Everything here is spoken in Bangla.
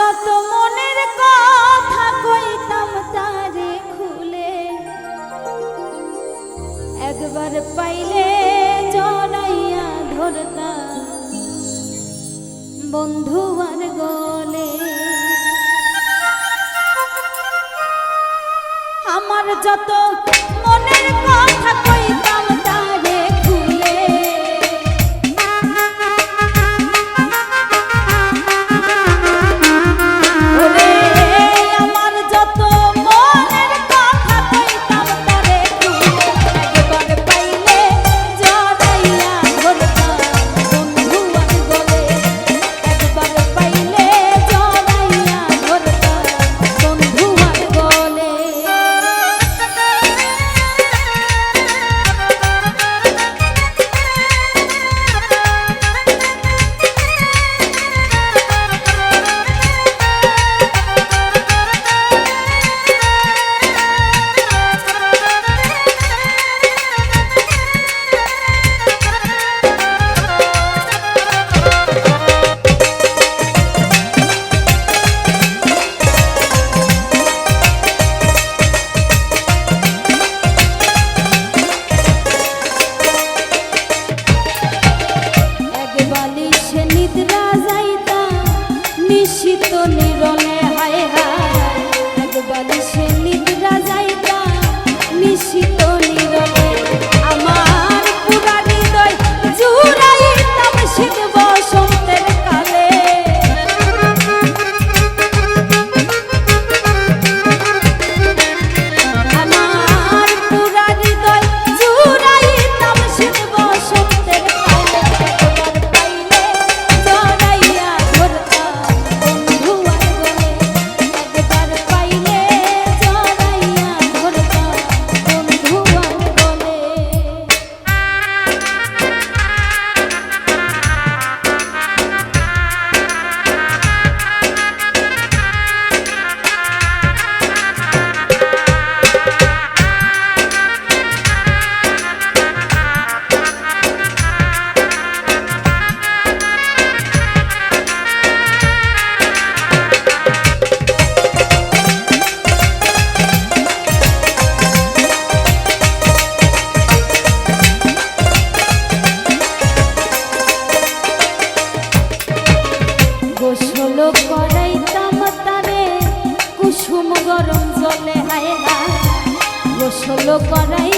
যত মনের কথা কইতাম তারে খুলে, একবার পাইলে জড়াইয়া ধরতাম। বন্ধু গলে, আমার যত মনের নিশিত নিরলে হায় হায় এক বালিশে নিদ্রা গোসল